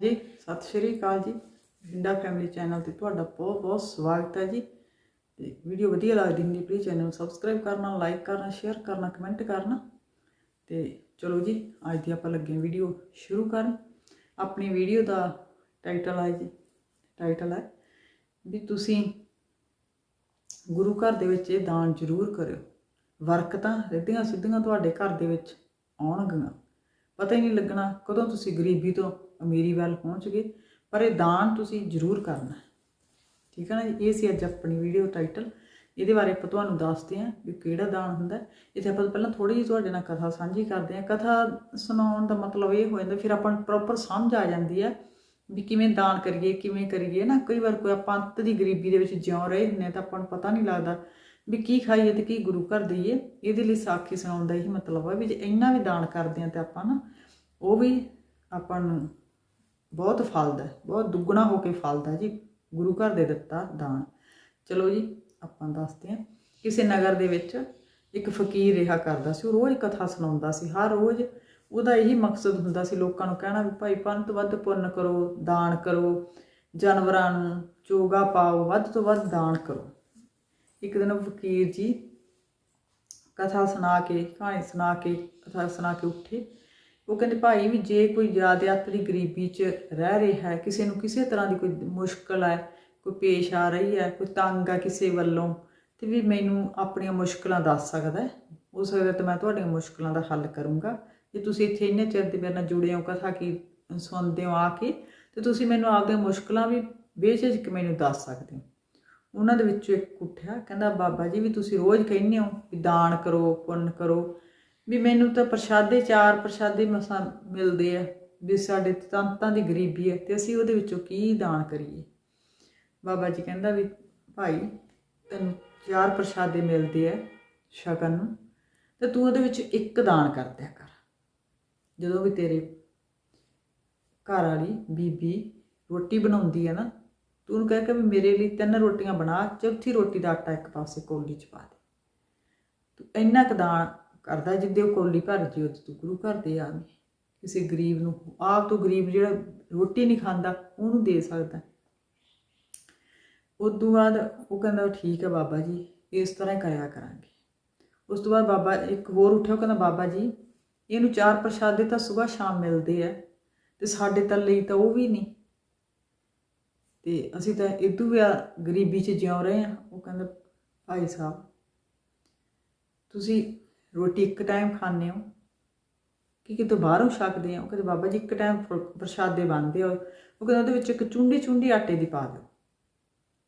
ਜੀ, ਸਤਿ ਸ਼੍ਰੀ ਅਕਾਲ ਜੀ। ਬਿੰਡਾ ਫੈਮਿਲੀ ਚੈਨਲ ਤੇ ਤੁਹਾਡਾ ਬਹੁਤ ਬਹੁਤ ਸਵਾਗਤ ਹੈ ਜੀ। ਤੇ ਵੀਡੀਓ ਵਧੀਆ ਲੱਗਦੀ ਹੁੰਦੀ ਪਲੀਜ਼ ਚੈਨਲ ਨੂੰ ਸਬਸਕ੍ਰਾਈਬ ਕਰਨਾ ਲਾਈਕ ਕਰਨਾ ਸ਼ੇਅਰ ਕਰਨਾ ਕਮੈਂਟ ਕਰਨਾ। ਤੇ ਚਲੋ ਜੀ, ਅੱਜ ਦੀ ਆਪਾਂ ਲੱਗੇ ਵੀਡੀਓ ਸ਼ੁਰੂ ਕਰਨ। ਆਪਣੀ ਵੀਡੀਓ ਦਾ ਟਾਈਟਲ ਹੈ ਜੀ ਟਾਈਟਲ ਹੈ ਵੀ ਤੁਸੀਂ ਗੁਰੂ ਘਰ ਦੇ ਵਿੱਚ ਇਹ ਦਾਨ ਜ਼ਰੂਰ ਕਰਿਓ। ਬਰਕਤਾਂ ਰਿੱਧੀਆਂ ਸਿੱਧੀਆਂ ਤੁਹਾਡੇ ਘਰ ਦੇ ਵਿੱਚ ਆਉਣਗੀਆਂ। ਪਤਾ ਹੀ ਨਹੀਂ ਲੱਗਣਾ ਕਦੋਂ ਤੁਸੀਂ ਗਰੀਬੀ ਤੋਂ ਅਮੀਰੀ ਵੱਲ ਪਹੁੰਚ ਗਏ, ਪਰ ਇਹ ਦਾਨ ਤੁਸੀਂ ਜ਼ਰੂਰ ਕਰਨਾ ਠੀਕ ਹੈ ਨਾ ਇਹ ਸੀ ਅੱਜ ਆਪਣੀ ਵੀਡੀਓ ਟਾਈਟਲ ਇਹਦੇ ਬਾਰੇ ਆਪਾਂ ਤੁਹਾਨੂੰ ਦੱਸਦੇ ਹਾਂ ਵੀ ਕਿਹੜਾ ਦਾਨ ਹੁੰਦਾ ਇੱਥੇ ਆਪਾਂ ਪਹਿਲਾਂ ਥੋੜੀ ਜਿਹੀ ਤੁਹਾਡੇ ਨਾਲ ਕਥਾ ਸਾਂਝੀ ਕਰਦੇ ਹਾਂ। ਕਥਾ ਸੁਣਾਉਣ ਦਾ ਮਤਲਬ ਇਹ ਹੋ ਜਾਂਦਾ, ਫਿਰ ਆਪਾਂ ਨੂੰ ਪ੍ਰੋਪਰ ਸਮਝ ਆ ਜਾਂਦੀ ਹੈ ਵੀ ਕਿਵੇਂ ਦਾਨ ਕਰੀਏ, ਕਿਵੇਂ ਕਰੀਏ। ਨਾ, ਕਈ ਵਾਰ ਕੋਈ ਆਪਾਂ ਅੰਤ ਦੀ ਗਰੀਬੀ ਦੇ ਵਿੱਚ ਜਿਉਂ ਰਹੇ ਹੁੰਦੇ ਹਾਂ ਤਾਂ ਆਪਾਂ ਨੂੰ ਪਤਾ ਨਹੀਂ ਲੱਗਦਾ ਵੀ ਕੀ ਖਾਈਏ ਤੇ ਕੀ ਗੁਰੂ ਘਰ ਦਈਏ। ਇਹਦੇ ਲਈ ਸਾਖੀ ਸੁਣਾਉਣ ਦਾ ਇਹੀ ਮਤਲਬ ਹੈ ਵੀ ਜੇ ਇੰਨਾ ਵੀ ਦਾਨ ਕਰਦੇ ਹਾਂ ਤੇ ਆਪਾਂ ਨਾ, ਉਹ ਵੀ ਆਪਾਂ ਨੂੰ ਬਹੁਤ ਫਲਦਾ ਬਹੁਤ ਦੁੱਗਣਾ ਹੋ ਕੇ ਫਲਦਾ ਜੀ। ਗੁਰੂ ਘਰ ਦੇ ਦਿੱਤਾ ਦਾਨ। ਚਲੋ ਜੀ, ਆਪਾਂ ਦੱਸਦੇ ਹਾਂ। ਕਿਸੇ ਨਗਰ ਦੇ ਵਿੱਚ ਇੱਕ ਫਕੀਰ ਰਿਹਾ ਕਰਦਾ ਸੀ, ਉਹ ਰੋਜ਼ ਕਥਾ ਸੁਣਾਉਂਦਾ ਸੀ। ਹਰ ਰੋਜ਼ ਉਹਦਾ ਇਹੀ ਮਕਸਦ ਹੁੰਦਾ ਸੀ ਲੋਕਾਂ ਨੂੰ ਕਹਿਣਾ ਵੀ ਭਾਈ ਪੰਨ ਤੋਂ ਵੱਧ ਪੁੰਨ ਕਰੋ, ਦਾਨ ਕਰੋ, ਜਾਨਵਰਾਂ ਨੂੰ ਚੋਗਾ ਪਾਓ, ਵੱਧ ਤੋਂ ਵੱਧ ਦਾਨ ਕਰੋ। ਇੱਕ ਦਿਨ ਫਕੀਰ ਜੀ ਕਥਾ ਸੁਣਾ ਕੇ, ਕਹਾਣੀ ਸੁਣਾ ਕੇ, ਕਥਾ ਸੁਣਾ ਕੇ ਉੱਠੇ। ਉਹ ਕਹਿੰਦੇ ਭਾਈ ਵੀ ਜੇ ਕੋਈ ਜ਼ਿਆਦਾ ਆਪਣੀ ਗਰੀਬੀ 'ਚ ਰਹਿ ਰਿਹਾ ਹੈ, ਕਿਸੇ ਨੂੰ ਕਿਸੇ ਤਰ੍ਹਾਂ ਦੀ ਕੋਈ ਮੁਸ਼ਕਲ ਹੈ, ਕੋਈ ਪੇਸ਼ ਆ ਰਹੀ ਹੈ, ਕੋਈ ਤੰਗ ਆ ਕਿਸੇ ਵੱਲੋਂ, ਤੇ ਵੀ ਮੈਨੂੰ ਆਪਣੀਆਂ ਮੁਸ਼ਕਲਾਂ ਦੱਸ ਸਕਦਾ ਹੋ? ਸਕਦਾ ਤਾਂ ਮੈਂ ਤੁਹਾਡੀਆਂ ਮੁਸ਼ਕਲਾਂ ਦਾ ਹੱਲ ਕਰੂੰਗਾ। ਜੇ ਤੁਸੀਂ ਇੱਥੇ ਇੰਨੇ ਚਿਰ ਦੇ ਮੇਰੇ ਨਾਲ ਜੁੜੇ ਹੋ, ਕਥਾ ਕੀ ਸੁਣਦੇ ਹੋ ਆ ਕੇ, ਤੇ ਤੁਸੀਂ ਮੈਨੂੰ ਆਪਦੀਆਂ ਮੁਸ਼ਕਲਾਂ ਵੀ ਬੇਝਿਜਕ ਮੈਨੂੰ ਦੱਸ ਸਕਦੇ ਹੋ। ਉਹਨਾਂ ਦੇ ਵਿੱਚੋਂ ਇੱਕ ਉੱਠਿਆ ਕਹਿੰਦਾ, ਬਾਬਾ ਜੀ ਵੀ ਤੁਸੀਂ ਰੋਜ਼ ਕਹਿੰਦੇ ਹੋ ਵੀ ਦਾਨ ਕਰੋ, ਪੁੰਨ ਕਰੋ ਵੀ ਮੈਨੂੰ ਤਾਂ ਪ੍ਰਸ਼ਾਦੇ, ਚਾਰ ਪ੍ਰਸ਼ਾਦੇ ਮਸਾਂ ਮਿਲਦੇ ਆ, ਵੀ ਸਾਡੇ ਤੰਤਾਂ ਦੀ ਗਰੀਬੀ ਹੈ ਤੇ ਅਸੀਂ ਉਹਦੇ ਵਿੱਚੋਂ ਕੀ ਦਾਨ ਕਰੀਏ? ਬਾਬਾ ਜੀ ਕਹਿੰਦਾ ਵੀ ਭਾਈ, ਤੈਨੂੰ ਚਾਰ ਪ੍ਰਸ਼ਾਦੇ ਮਿਲਦੇ ਆ ਸ਼ਗਨ ਨੂੰ, ਤੇ ਤੂੰ ਉਹਦੇ ਵਿੱਚ ਇੱਕ ਦਾਨ ਕਰ ਦਿਆ ਕਰ। ਜਦੋਂ ਵੀ ਤੇਰੇ ਘਰ ਵਾਲੀ ਬੀਬੀ ਰੋਟੀ ਬਣਾਉਂਦੀ ਹੈ ਨਾ, ਤੂੰ ਉਹਨੂੰ ਕਹਿ ਕੇ ਵੀ ਮੇਰੇ ਲਈ ਤਿੰਨ ਰੋਟੀਆਂ ਬਣਾ, ਚੌਥੀ ਰੋਟੀ ਦਾ ਆਟਾ ਇੱਕ ਪਾਸੇ ਕੋਲੀ 'ਚ ਪਾ ਦੇ। ਤੂੰ ਇੰਨਾ ਕੁ ਦਾਨ ਕਰਦਾ, ਜਿੱਦੇ ਉਹ ਕੋਲੀ ਭਰ ਜੀ, ਉਹ ਤੂੰ ਗੁਰੂ ਘਰ ਦੇ ਆਵੇਂ ਕਿਸੇ ਗਰੀਬ ਨੂੰ, ਆਪ ਤੋਂ ਗਰੀਬ ਜਿਹੜਾ ਰੋਟੀ ਨਹੀਂ ਖਾਂਦਾ, ਉਹਨੂੰ ਦੇ ਸਕਦਾ। ਉਦੋਂ ਬਾਅਦ ਉਹ ਕਹਿੰਦਾ, ਠੀਕ ਹੈ ਬਾਬਾ ਜੀ, ਇਸ ਤਰ੍ਹਾਂ ਹੀ ਕਰਿਆ ਕਰਾਂਗੇ। ਉਸ ਤੋਂ ਬਾਅਦ ਬਾਬਾ ਇੱਕ ਹੋਰ ਉੱਠਿਆ, ਉਹ ਕਹਿੰਦਾ, ਬਾਬਾ ਜੀ, ਇਹਨੂੰ ਚਾਰ ਪ੍ਰਸ਼ਾਦੇ ਤਾਂ ਸਵੇਰ ਸ਼ਾਮ ਮਿਲਦੇ ਆ, ਤੇ ਸਾਡੇ ਤਾਂ ਲਈ ਤਾਂ ਉਹ ਵੀ ਨਹੀਂ। ਤੇ ਅਸੀਂ ਤਾਂ ਇਦੋਂ ਵੀ ਆ ਗਰੀਬੀ 'ਚ ਜਿਉ ਰਹੇ ਆ। ਉਹ ਕਹਿੰਦਾ, ਭਾਈ ਸਾਹਿਬ, ਤੁਸੀਂ ਰੋਟੀ ਇੱਕ ਟਾਈਮ ਖਾਂਦੇ ਹੋ। ਕਿ ਕਿਤੋਂ ਬਾਹਰੋਂ ਛਕਦੇ ਆ ਉਹ ਕਹਿੰਦੇ ਬਾਬਾ ਜੀ ਇੱਕ ਟਾਈਮ ਪ੍ਰਸ਼ਾਦੇ ਬਣਦੇ ਹੋ ਉਹ ਕਹਿੰਦੇ ਉਹਦੇ ਵਿੱਚ ਇੱਕ ਚੁੰਡੀ ਚੁੰਡੀ ਆਟੇ ਦੀ ਪਾ ਦਿਓ।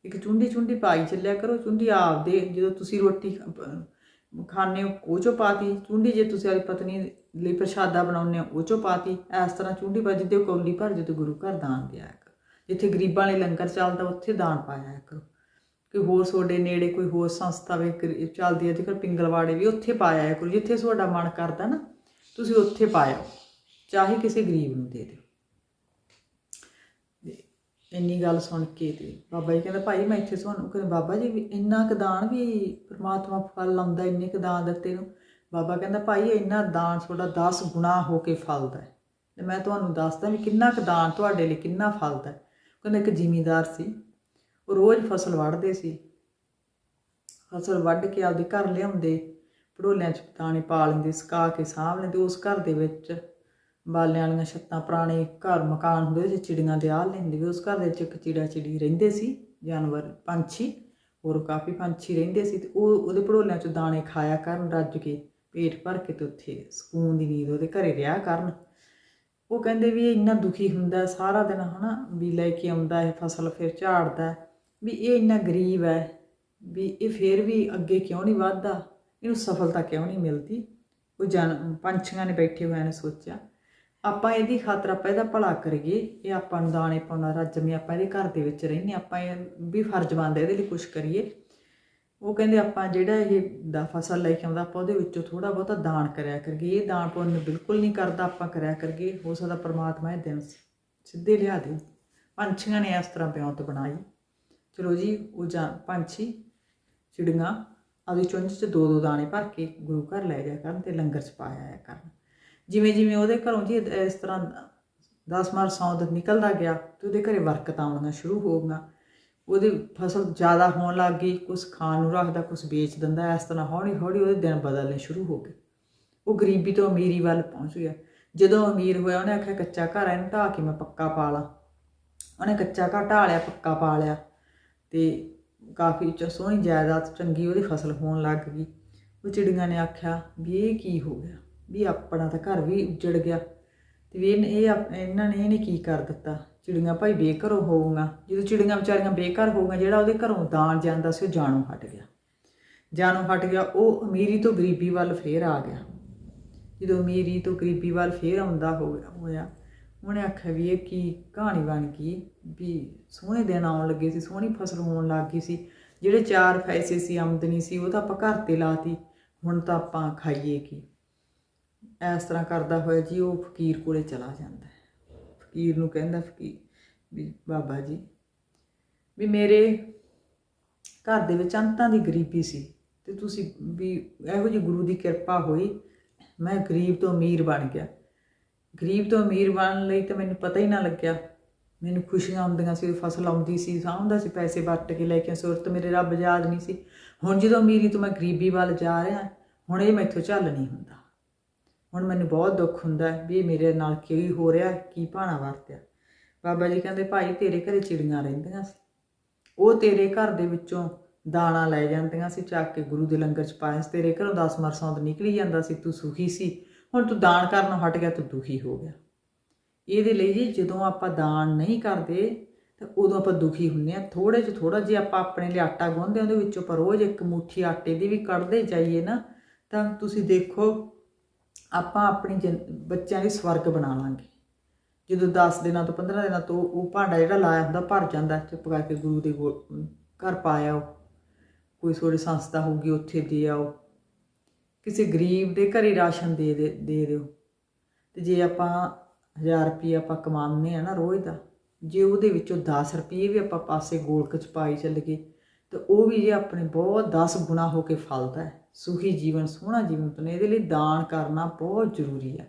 ਇੱਕ ਚੁੰਡੀ ਚੁੰਡੀ ਪਾਈ ਚੱਲਿਆ ਕਰੋ। ਚੁੰਡੀ ਆਪਦੇ ਜਦੋਂ ਤੁਸੀਂ ਰੋਟੀ ਅਹ, ਖਾਂਦੇ ਹੋ ਉਹ ਚੋਂ ਪਾਤੀ। ਚੁੰਡੀ ਜੇ ਤੁਸੀਂ ਆਪਣੀ ਪਤਨੀ ਲਈ ਪ੍ਰਸ਼ਾਦਾ ਬਣਾਉਂਦੇ ਹੋ ਉਹ ਚੋਂ ਪਾਤੀ। ਇਸ ਤਰ੍ਹਾਂ ਚੁੰਡੀ ਪਾ ਜਿੱਦੇ ਉਹ ਕੌਲੀ ਭਰ ਜਦੋਂ ਗੁਰੂ ਘਰ ਦਾਨ ਦਿਆ ਕਰੋ। ਜਿੱਥੇ ਗਰੀਬਾਂ ਲਈ ਲੰਗਰ ਚੱਲਦਾ ਉੱਥੇ ਦਾਨ ਪਾਇਆ ਕਰੋ। ਕੋਈ ਹੋਰ ਤੁਹਾਡੇ ਨੇੜੇ ਕੋਈ ਹੋਰ ਸੰਸਥਾ ਵੀ ਗਰੀ- ਚੱਲਦੀ ਹੈ, ਜੇਕਰ ਪਿੰਗਲਵਾੜੇ ਵੀ ਉੱਥੇ ਪਾਇਆ ਹੈ ਕਰੋ ਜਿੱਥੇ ਤੁਹਾਡਾ ਮਨ ਕਰਦਾ ਨਾ, ਤੁਸੀਂ ਉੱਥੇ ਪਾਇਆ ਚਾਹੇ ਕਿਸੇ ਗਰੀਬ ਨੂੰ ਦੇ ਦਿਓ। ਇੰਨੀ ਗੱਲ ਸੁਣ ਕੇ ਤੇ ਬਾਬਾ ਜੀ ਕਹਿੰਦਾ, ਭਾਈ ਮੈਂ ਇੱਥੇ ਤੁਹਾਨੂੰ ਕਹਿੰਦਾ, ਬਾਬਾ ਜੀ ਵੀ ਇੰਨਾ ਕੁ ਦਾਨ ਵੀ ਪ੍ਰਮਾਤਮਾ ਫਲ ਲਾਉਂਦਾ, ਇੰਨੇ ਕੁ ਦਾਨ ਦਿੱਤੇ ਨੂੰ। ਬਾਬਾ ਕਹਿੰਦਾ, ਭਾਈ ਇੰਨਾ ਦਾਨ ਤੁਹਾਡਾ 10 ਗੁਣਾ ਹੋ ਕੇ ਫਲਦਾ ਹੈ। ਤੇ ਮੈਂ ਤੁਹਾਨੂੰ ਦੱਸਦਾ ਵੀ ਕਿੰਨਾ ਕੁ ਦਾਨ ਤੁਹਾਡੇ ਲਈ ਕਿੰਨਾ ਫਲਦਾ ਕਹਿੰਦਾ, ਇੱਕ ਜ਼ਿਮੀਂਦਾਰ ਸੀ ਉਹ ਰੋਜ਼ ਫਸਲ ਵੱਢਦੇ ਸੀ। ਫਸਲ ਵੱਢ ਕੇ ਆਪਦੇ ਘਰ ਲਿਆਉਂਦੇ, ਪੜੋਲਿਆਂ 'ਚ ਦਾਣੇ ਪਾ ਲੈਂਦੇ, ਸੁਕਾ ਕੇ ਸਾਂਭ ਲੈਂਦੇ। ਉਸ ਘਰ ਦੇ ਵਿੱਚ ਬਾਲਿਆਂ ਵਾਲੀਆਂ ਛੱਤਾਂ ਪੁਰਾਣੇ ਘਰ ਮਕਾਨ ਹੁੰਦੇ ਸੀ, ਚਿੜੀਆਂ ਦੇ ਆਲ ਲੈਂਦੇ ਵੀ ਉਸ ਘਰ ਦੇ ਵਿੱਚ ਇੱਕ ਚਿੜਾ ਚਿੜੀ ਰਹਿੰਦੇ ਸੀ, ਜਾਨਵਰ ਪੰਛੀ, ਹੋਰ ਕਾਫੀ ਪੰਛੀ ਰਹਿੰਦੇ ਸੀ ਤੇ ਉਹ ਉਹਦੇ ਪੜੋਲਿਆਂ 'ਚ ਦਾਣੇ ਖਾਇਆ ਕਰਨ, ਰੱਜ ਕੇ ਪੇਟ ਭਰ ਕੇ ਤੇ ਉੱਥੇ ਸਕੂਨ ਦੀ ਨੀਂਦ ਉਹਦੇ ਘਰੇ ਰਿਹਾ ਕਰਨ। ਉਹ ਕਹਿੰਦੇ ਵੀ ਇਹ ਇੰਨਾ ਦੁਖੀ ਹੁੰਦਾ, ਸਾਰਾ ਦਿਨ ਹਨਾ ਵੀ ਲੈ ਕੇ ਆਉਂਦਾ ਇਹ ਫਸਲ, ਫਿਰ ਝਾੜਦਾ। ਵੀ ਇਹ ਇੰਨਾ ਗਰੀਬ ਹੈ, ਵੀ ਇਹ ਫੇਰ ਵੀ ਅੱਗੇ ਕਿਉਂ ਨਹੀਂ ਵੱਧਦਾ? ਇਹਨੂੰ ਸਫਲਤਾ ਕਿਉਂ ਨਹੀਂ ਮਿਲਦੀ? ਉਹ ਜਨ, ਪੰਛੀਆਂ ਨੇ ਬੈਠੇ ਹੋਇਆਂ ਨੇ ਸੋਚਿਆ। ਆਪਾਂ ਇਹਦੀ ਖਾਤਰ ਆਪਾਂ ਇਹਦਾ ਭਲਾ ਕਰੀਏ, ਇਹ ਆਪਾਂ ਨੂੰ ਦਾਣੇ ਪਾਉਣਾ ਰੱਜਵੇਂ ਆਪਾਂ ਇਹਦੇ ਘਰ ਦੇ ਵਿੱਚ ਰਹਿੰਦੇ ਆਪਾਂ ਇਹ ਵੀ ਫਰਜ਼ ਬਣਦਾ ਇਹਦੇ ਲਈ ਕੁਝ ਕਰੀਏ। ਉਹ ਕਹਿੰਦੇ ਆਪਾਂ ਜਿਹੜਾ ਇਹ ਦਾ ਫਸਲ ਲੈ ਕੇ ਆਉਂਦਾ, ਆਪਾਂ ਉਹਦੇ ਵਿੱਚੋਂ ਥੋੜਾ ਬਹੁਤਾ ਦਾਨ ਕਰਿਆ ਕਰੀਏ। ਇਹ ਦਾਨ ਪੁੰਨ ਬਿਲਕੁਲ ਨਹੀਂ ਕਰਦਾ, ਆਪਾਂ ਕਰਿਆ ਕਰੀਏ। ਹੋ ਸਕਦਾ ਪਰਮਾਤਮਾ ਇਹ ਦਿਨ ਸਿੱਧੇ ਲਿਆ ਦੇ। ਪੰਛੀਆਂ ਨੇ ਇਸ ਤਰ੍ਹਾਂ ਬਿਉਂਤ ਬਣਾਈ। ਚਲੋ ਜੀ, ਉਹ ਜਾਂ ਪੰਛੀ, ਚਿੜੀਆਂ, ਆਪਦੀ ਚੁੰਝ 'ਚ ਦੋ ਦੋ ਦਾਣੇ ਭਰ ਕੇ ਗੁਰੂ ਘਰ ਲੈ ਜਾ ਕਰਨ ਤੇ ਲੰਗਰ 'ਚ ਪਾਇਆ ਆਇਆ ਕਰਨ। ਜਿਵੇਂ ਜਿਵੇਂ ਉਹਦੇ ਘਰੋਂ ਜੀ ਇਸ ਤਰ੍ਹਾਂ 10 ਮਾਰ ਸੌਂਦ ਨਿਕਲਦਾ ਗਿਆ ਤੇ ਉਹਦੇ ਘਰੇ ਬਰਕਤਾਂ ਆਉਣੀਆਂ ਸ਼ੁਰੂ ਹੋ ਗਈਆਂ। ਉਹਦੀ ਫਸਲ ਜ਼ਿਆਦਾ ਹੋਣ ਲੱਗ ਗਈ ਕੁਝ ਖਾਣ ਨੂੰ ਰੱਖਦਾ ਕੁਝ ਵੇਚ ਦਿੰਦਾ, ਇਸ ਤਰ੍ਹਾਂ ਹੌਲੀ ਹੌਲੀ ਉਹਦੇ ਦਿਨ ਬਦਲਣੇ ਸ਼ੁਰੂ ਹੋ ਗਏ। ਉਹ ਗਰੀਬੀ ਤੋਂ ਅਮੀਰੀ ਵੱਲ ਪਹੁੰਚ ਗਿਆ। ਜਦੋਂ ਅਮੀਰ ਹੋਇਆ, ਉਹਨੇ ਆਖਿਆ, ਕੱਚਾ ਘਰ ਹੈ ਇਹਨੂੰ ਢਾਹ ਕੇ ਮੈਂ ਪੱਕਾ ਪਾ ਲਾਂ। ਉਹਨੇ ਕੱਚਾ ਘਰ ਢਾਹ ਲਿਆ, ਪੱਕਾ ਪਾ ਲਿਆ। ਤੇ ਕਾਫੀ ਚ ਸੋਹਣੀ ਜਾਇਦਾਦ ਚੰਗੀ ਉਹਦੀ ਫਸਲ ਹੋਣ ਲੱਗ ਗਈ। ਉਹ ਚਿੜੀਆਂ ਨੇ ਆਖਿਆ ਵੀ ਇਹ ਕੀ ਹੋ ਗਿਆ? ਵੀ ਆਪਣਾ ਤਾਂ ਘਰ ਵੀ ਉੱਜੜ ਗਿਆ। ਤੇ ਵੀ ਇਹਨੇ- ਇਹ ਆਪ- ਇਹਨਾਂ ਨੇ ਇਹਨੇ ਕੀ ਕਰ ਦਿੱਤਾ? ਚਿੜੀਆਂ ਭਾਈ ਬੇਘਰ ਹੋਊਗਾ। ਜਦੋਂ ਚਿੜੀਆਂ ਵਿਚਾਰੀਆਂ ਬੇਘਰ ਹੋਊਗਾ, ਜਿਹੜਾ ਉਹਦੇ ਘਰੋਂ ਦਾਣ ਜਾਂਦਾ ਸੀ, ਉਹ ਜਾਣੋਂ ਹਟ ਗਿਆ। ਜਾਣੋਂ ਹਟ ਗਿਆ, ਉਹ ਅਮੀਰੀ ਤੋਂ ਗਰੀਬੀ ਵੱਲ ਫੇਰ ਆ ਗਿਆ। ਜਦੋਂ ਅਮੀਰੀ ਤੋਂ ਗਰੀਬੀ ਵੱਲ ਫੇਰ ਆਉਂਦਾ ਹੋਇਆ ਹੋਇਆ, ਉਹਨੇ ਆਖਿਆ ਵੀ ਇਹ ਕੀ, ਕਹਾਣੀ ਬਣ ਗਈ। ਵੀ ਸੋਹਣੇ ਦਿਨ ਆਉਣ ਲੱਗੇ ਸੀ, ਸੋਹਣੀ ਫਸਲ ਹੋਣ ਲੱਗ ਗਈ ਸੀ। ਜਿਹੜੇ ਚਾਰ ਪੈਸੇ ਸੀ, ਆਮਦਨੀ ਸੀ, ਉਹ ਤਾਂ ਆਪਾਂ ਘਰ ਤੇ ਲਾਤੀ ਹੁਣ ਤਾਂ ਆਪਾਂ ਖਾਈਏ ਕੀ। ਇਸ ਤਰ੍ਹਾਂ ਕਰਦਾ ਹੋਇਆ ਜੀ, ਉਹ ਫਕੀਰ ਕੋਲੇ ਚਲਾ ਜਾਂਦਾ ਹੈ। ਫਕੀਰ ਨੂੰ ਕਹਿੰਦਾ ਫਕੀਰ ਵੀ ਬਾਬਾ ਜੀ, ਵੀ ਮੇਰੇ ਘਰ ਦੇ ਵਿੱਚ ਅੰਤਾਂ ਦੀ ਗਰੀਬੀ ਸੀ ਤੇ ਤੁਸੀਂ ਵੀ ਇਹੋ ਜਿਹੀ ਗੁਰੂ ਦੀ ਕਿਰਪਾ ਹੋਈ, ਮੈਂ ਗਰੀਬ ਤੋਂ ਅਮੀਰ ਬਣ ਗਿਆ। ਗਰੀਬ ਤੋਂ ਅਮੀਰ ਬਣਨ ਲਈ ਤਾਂ ਮੈਨੂੰ ਪਤਾ ਹੀ ਨਾ ਲੱਗਿਆ। ਮੈਨੂੰ ਖੁਸ਼ੀਆਂ ਆਉਂਦੀਆਂ ਸੀ ਫਸਲ ਆਉਂਦੀ ਸੀ ਸਾਂਭਦਾ ਸੀ ਪੈਸੇ ਵਰਤ ਕੇ ਲੈ ਕੇ ਸੁਰਤ ਮੇਰੇ ਰੱਬ ਯਾਦ ਨਹੀਂ ਸੀ। ਹੁਣ ਜਦੋਂ ਅਮੀਰੀ ਤੋਂ ਮੈਂ ਗਰੀਬੀ ਵੱਲ ਜਾ ਰਿਹਾ, ਹੁਣ ਇਹ ਮੈਥੋਂ ਚੱਲ ਨਹੀਂ ਹੁੰਦਾ। ਹੁਣ ਮੈਨੂੰ ਬਹੁਤ ਦੁੱਖ ਹੁੰਦਾ ਵੀ ਇਹ ਮੇਰੇ ਨਾਲ ਕੀ ਹੋ ਰਿਹਾ, ਕੀ ਭਾਣਾ ਵਰਤਿਆ। ਬਾਬਾ ਜੀ ਕਹਿੰਦੇ, ਭਾਈ, ਤੇਰੇ ਘਰੇ ਚਿੜੀਆਂ ਰਹਿੰਦੀਆਂ ਸੀ। ਉਹ ਤੇਰੇ ਘਰ ਦੇ ਵਿੱਚੋਂ ਦਾਣਾ ਲੈ ਜਾਂਦੀਆਂ ਸੀ, ਚੱਕ ਕੇ ਗੁਰੂ ਦੇ ਲੰਗਰ ਚ ਪਾਇਆ ਸੀ। ਤੇਰੇ ਘਰੋਂ 10 ਤੋਂ ਨਿਕਲੀ ਜਾਂਦਾ ਸੀ, ਤੂੰ ਸੁਖੀ ਸੀ। ਹੁਣ ਤੂੰ ਦਾਨ ਕਰਨੋਂ ਹਟ ਗਿਆ, ਤੂੰ ਦੁਖੀ ਹੋ ਗਿਆ। ਇਹਦੇ ਲਈ ਜੀ ਜਦੋਂ ਆਪਾਂ ਦਾਨ ਨਹੀਂ ਕਰਦੇ ਤਾਂ ਉਦੋਂ ਆਪਾਂ ਦੁਖੀ ਹੁੰਨੇ ਆ ਥੋੜੇ ਜਿਹਾ ਥੋੜਾ ਜੇ ਆਪਾਂ ਆਪਣੇ ਲਈ ਆਟਾ ਗੁੰਨਦੇ ਹਾਂ, ਉਹਦੇ ਵਿੱਚੋਂ ਪਰ ਰੋਜ਼ ਇੱਕ ਮੁੱਠੀ ਆਟੇ ਦੀ ਵੀ ਕੱਢਦੇ ਜਾਈਏ ਨਾ ਤਾਂ ਤੁਸੀਂ ਦੇਖੋ ਆਪਾਂ ਆਪਣੀ ਜਿੰ- ਬੱਚਿਆਂ ਲਈ ਸਵਰਗ ਬਣਾ ਲਾਂਗੇ। ਜਦੋਂ 10 ਦਿਨਾਂ ਤੋਂ 15 ਦਿਨਾਂ ਤੋਂ ਉਹ ਭਾਂਡਾ ਜਿਹੜਾ ਲਾਇਆ ਹੁੰਦਾ ਭਰ ਜਾਂਦਾ ਚੁੱਪ ਕਰਕੇ ਗੁਰੂ ਦੇ ਕੋਲ ਘਰ ਪਾਇਆ ਕੋਈ ਥੋੜੀ ਸੰਸਥਾ ਹੋਊਗੀ ਉੱਥੇ ਦੇ ਆਓ। ਕਿਸੇ ਗਰੀਬ ਦੇ ਘਰੇ ਰਾਸ਼ਨ ਦੇ ਦੇ ਦੇ ਦਿਓ। ਤੇ ਜੇ ਆਪਾਂ 1000 ਰੁਪਏ ਆਪਾਂ ਕਮਾਉਂਦੇ ਆ ਨਾ ਰੋਜ਼ ਦਾ। ਜੇ ਉਹਦੇ ਵਿੱਚੋਂ 10 ਰੁਪਏ ਵੀ ਆਪਾਂ ਪਾਸੇ ਗੋਲਕ ਚ ਪਾਈ ਚੱਲ ਗਏ, ਤੇ ਉਹ ਵੀ ਜੇ ਆਪਣੇ ਬਹੁਤ 10 ਗੁਣਾ ਹੋ ਕੇ ਫਲਦਾ ਹੈ। ਸੁਖੀ ਜੀਵਨ, ਸੋਹਣਾ ਜੀਵਨ ਤੋਂ ਇਹਦੇ ਲਈ ਦਾਨ ਕਰਨਾ ਬਹੁਤ ਜ਼ਰੂਰੀ ਹੈ।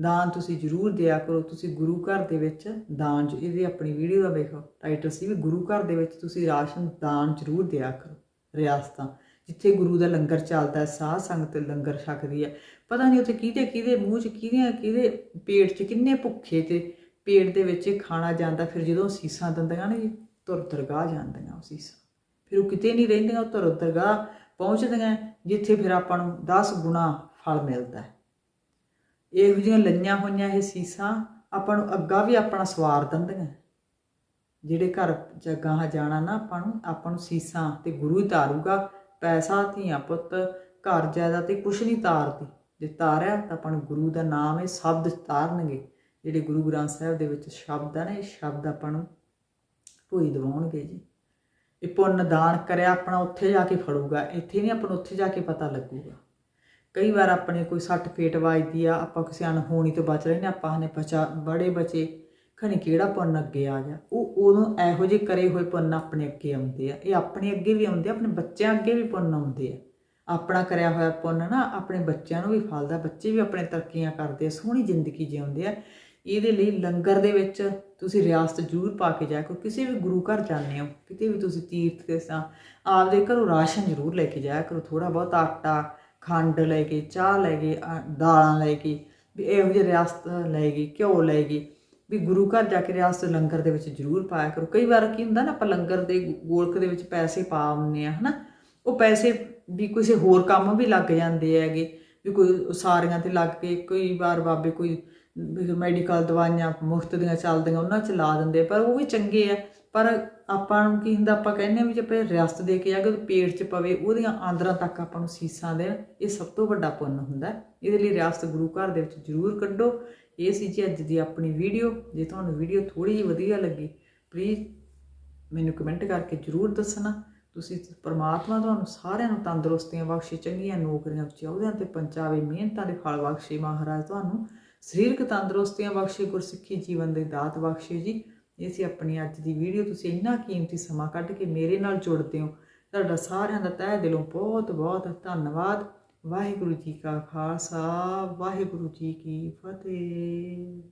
ਦਾਨ ਤੁਸੀਂ ਜ਼ਰੂਰ ਦਿਆ ਕਰੋ, ਤੁਸੀਂ ਗੁਰੂ ਘਰ ਦੇ ਵਿੱਚ ਦਾਨ ਇਹਦੀ ਆਪਣੀ ਵੀਡੀਓ ਦਾ ਵੇਖੋ ਟਾਈਟਲ ਸੀ ਵੀ ਗੁਰੂ ਘਰ ਦੇ ਵਿੱਚ ਤੁਸੀਂ ਰਾਸ਼ਨ, ਦਾਨ ਜ਼ਰੂਰ ਦਿਆ ਕਰੋ, ਰਿਆਸਤਾਂ, ਜਿੱਥੇ ਗੁਰੂ ਦਾ ਲੰਗਰ ਚੱਲਦਾ ਹੈ, ਸਾਧ ਸੰਗਤ ਲੰਗਰ ਛਕਦੀ ਹੈ ਪਤਾ ਨਹੀਂ ਉੱਥੇ ਕਿਹਦੇ ਕਿਹਦੇ ਮੂੰਹ 'ਚ ਕਿਹਦੇ ਕਿਹਦੇ ਪੇਟ 'ਚ, ਕਿੰਨੇ ਭੁੱਖੇ ਤੇ ਪੇਟ ਦੇ ਵਿੱਚ ਖਾਣਾ ਜਾਂਦਾ, ਫਿਰ ਜਦੋਂ ਸੀਸਾਂ ਦਿੰਦੀਆਂ ਨੇ ਜੀ, ਤੁਰ ਦਰਗਾਹ ਜਾਂਦੀਆਂ ਉਹ ਸੀਸਾਂ। ਫਿਰ ਉਹ ਕਿਤੇ ਨਹੀਂ ਰਹਿੰਦੀਆਂ, ਉਹ ਤੁਰ ਦਰਗਾਹ ਪਹੁੰਚਦੀਆਂ, ਜਿੱਥੇ ਫਿਰ ਆਪਾਂ ਨੂੰ 10 ਗੁਣਾ ਫਲ ਮਿਲਦਾ ਇਹੋ ਜਿਹੀਆਂ ਲਈਆਂ ਹੋਈਆਂ ਇਹ ਸੀਸਾਂ ਆਪਾਂ ਨੂੰ ਅੱਗਾ ਵੀ ਆਪਣਾ ਸਵਾਰ ਦਿੰਦੀਆਂ ਜਿਹੜੇ ਘਰ ਜਗਾਹ ਜਾਣਾ ਨਾ ਆਪਾਂ ਨੂੰ ਆਪਾਂ ਨੂੰ ਸੀਸਾਂ ਤੇ ਗੁਰੂ ਹੀ ਤਾਰੂਗਾ, ਪੈਸਾ, ਧੀਆਂ ਪੁੱਤ, ਘਰ ਜਾਇਦਾਦ ਤੇ ਕੁਛ ਨਹੀਂ ਤਾਰਦੀ। ਜੇ ਤਾਰਿਆ ਤਾਂ ਆਪਾਂ ਨੂੰ ਗੁਰੂ ਦਾ ਨਾਮ ਹੈ ਸ਼ਬਦ ਤਾਰਨਗੇ। ਜਿਹੜੇ ਗੁਰੂ ਗ੍ਰੰਥ ਸਾਹਿਬ ਦੇ ਵਿੱਚ ਸ਼ਬਦ ਆ ਨਾ, ਇਹ ਸ਼ਬਦ ਆਪਾਂ ਨੂੰ ਭੋਈ ਦਿਵਾਉਣਗੇ ਜੀ। ਇਹ ਪੁੰਨ ਦਾਨ ਕਰਿਆ ਆਪਣਾ ਉੱਥੇ ਜਾ ਕੇ ਫੜੂਗਾ, ਇੱਥੇ ਨਹੀਂ ਆਪਾਂ ਨੂੰ ਉੱਥੇ ਜਾ ਕੇ ਪਤਾ ਲੱਗੂਗਾ। ਕਈ ਵਾਰ ਆਪਣੇ ਕੋਈ ਸੱਟ ਫੇਟ ਵੱਜਦੀ ਆ, ਆਪਾਂ ਕਿਸੇ ਅਣਹੋਣੀ ਤੋਂ ਬਚ ਰਹੇ ਨੇ ਆਪਾਂ ਨੇ ਬਚਾ, ਬੜੇ ਬਚੇ ਖਣੀ ਕਿਹੜਾ ਪੁੰਨ ਅੱਗੇ ਆ ਗਿਆ। ਉਹ ਉਦੋਂ ਇਹੋ ਜਿਹੇ ਕਰੇ ਹੋਏ ਪੁੰਨ ਆਪਣੇ ਅੱਗੇ ਆਉਂਦੇ ਆ। ਇਹ ਆਪਣੇ ਅੱਗੇ ਵੀ ਆਉਂਦੇ ਆ, ਆਪਣੇ ਬੱਚਿਆਂ ਅੱਗੇ ਵੀ ਪੁੰਨ ਆਉਂਦੇ ਆ। ਆਪਣਾ ਕਰਿਆ ਹੋਇਆ ਪੁੰਨ ਨਾ ਆਪਣੇ ਬੱਚਿਆਂ ਨੂੰ ਵੀ ਫਲਦਾ, ਬੱਚੇ ਵੀ ਆਪਣੇ ਤਰੱਕੀਆਂ ਕਰਦੇ ਆ, ਸੋਹਣੀ ਜ਼ਿੰਦਗੀ ਜਿਉਂਦੇ ਆ। ਇਹਦੇ ਲਈ ਲੰਗਰ ਦੇ ਵਿੱਚ ਤੁਸੀਂ ਰਿਆਸਤ ਜ਼ਰੂਰ ਪਾ ਕੇ ਜਾਇਆ ਕਰੋ। ਕਿਸੇ ਵੀ ਗੁਰੂ ਘਰ ਜਾਂਦੇ ਹੋ, ਕਿਤੇ ਵੀ ਤੁਸੀਂ ਤੀਰਥ ਤੇ ਸਾਂ ਆਪਦੇ ਘਰੋਂ ਰਾਸ਼ਨ ਜ਼ਰੂਰ ਲੈ ਕੇ ਜਾਇਆ ਕਰੋ। ਥੋੜਾ ਬਹੁਤ ਆਟਾ, ਖੰਡ ਲੈ ਕੇ, ਚਾਹ ਲੈ ਕੇ ਦਾਲਾਂ ਲੈ ਕੇ, ਵੀ ਇਹੋ ਜਿਹੇ ਰਿਆਸਤ ਲੈ ਗਈ, ਘਿਓ ਲੈ ਗਈ, ਵੀ ਗੁਰੂ ਘਰ ਜਾ ਕੇ ਰਿਆਸਤ ਲੰਗਰ ਦੇ ਵਿੱਚ ਜ਼ਰੂਰ ਪਾਇਆ ਕਰੋ। ਕਈ ਵਾਰ ਕੀ ਹੁੰਦਾ ਨਾ, ਆਪਾਂ ਲੰਗਰ ਦੇ ਗੋਲਕ ਦੇ ਵਿੱਚ ਪੈਸੇ ਪਾ ਆਉਂਦੇ ਆ ਹਨਾ? ਉਹ ਪੈਸੇ ਵੀ ਕਿਸੇ ਹੋਰ ਕੰਮ ਵੀ ਲੱਗ ਜਾਂਦੇ ਹੈਗੇ, ਵੀ ਕੋਈ ਸਾਰੀਆਂ ਤੇ ਲੱਗ ਕੇ ਕਈ ਵਾਰ ਬਾਬੇ ਕੋਈ ਮੈਡੀਕਲ ਦਵਾਈਆਂ ਮੁਫਤ ਦੀਆਂ ਚੱਲਦੀਆਂ, ਉਹਨਾਂ 'ਚ ਲਾ ਦਿੰਦੇ ਪਰ ਉਹ ਵੀ ਚੰਗੇ ਆ। ਪਰ ਆਪਾਂ ਨੂੰ ਕੀ ਹੁੰਦਾ, ਆਪਾਂ ਕਹਿੰਦੇ ਆ ਵੀ ਜੇ ਆਪਾਂ ਰਿਆਸਤ ਦੇ ਕੇ ਜਾਗੇ ਤਾਂ ਪੇਟ 'ਚ ਪਵੇ, ਉਹਦੀਆਂ ਆਂਦਰਾਂ ਤੱਕ ਆਪਾਂ ਨੂੰ ਸੀਸਾਂ ਦੇਣ ਇਹ ਸਭ ਤੋਂ ਵੱਡਾ ਪੁੰਨ ਹੁੰਦਾ। ਇਹਦੇ ਲਈ ਰਿਆਸਤ ਗੁਰੂ ਘਰ ਦੇ ਵਿੱਚ ਜ਼ਰੂਰ ਕੱਢੋ। ਇਹ ਸੀ ਜੀ ਅੱਜ ਦੀ ਆਪਣੀ ਵੀਡੀਓ। ਜੇ ਤੁਹਾਨੂੰ ਵੀਡੀਓ ਥੋੜੀ ਜਿਹੀ ਵਧੀਆ ਲੱਗੀ ਪਲੀਜ਼ ਮੈਨੂੰ ਕਮੈਂਟ ਕਰਕੇ ਜ਼ਰੂਰ ਦੱਸਣਾ। ਤੁਸੀਂ ਪਰਮਾਤਮਾ ਤੁਹਾਨੂੰ ਸਾਰਿਆਂ ਨੂੰ ਤੰਦਰੁਸਤੀਆਂ ਬਖਸ਼ੇ, ਚੰਗੀਆਂ ਨੌਕਰੀਆਂ ਵਿੱਚ ਅਹੁਦਿਆਂ ਤੇ ਪਹੁੰਚਾਵੇ ਮਿਹਨਤਾਂ ਦੇ ਫਲ ਬਖਸ਼ੇ ਮਹਾਰਾਜ, ਤੁਹਾਨੂੰ ਸਰੀਰਕ ਤੰਦਰੁਸਤੀਆਂ ਬਖਸ਼ੇ, ਗੁਰਸਿੱਖੀ ਜੀਵਨ ਦੇ ਦਾਤ ਬਖਸ਼ੇ ਜੀ। ਇਹ ਸੀ ਆਪਣੀ ਅੱਜ ਦੀ ਵੀਡੀਓ। ਤੁਸੀਂ ਇੰਨਾ ਕੀਮਤੀ ਸਮਾਂ ਕੱਢ ਕੇ ਮੇਰੇ ਨਾਲ ਜੁੜਦੇ ਹੋ। ਤੁਹਾਡਾ ਸਾਰਿਆਂ ਦਾ ਤਹਿ ਦਿਲੋਂ ਬਹੁਤ ਬਹੁਤ ਧੰਨਵਾਦ। ਵਾਹਿਗੁਰੂ ਜੀ ਕਾ ਖਾਲਸਾ, ਵਾਹਿਗੁਰੂ ਜੀ ਕੀ ਫਤਿਹ।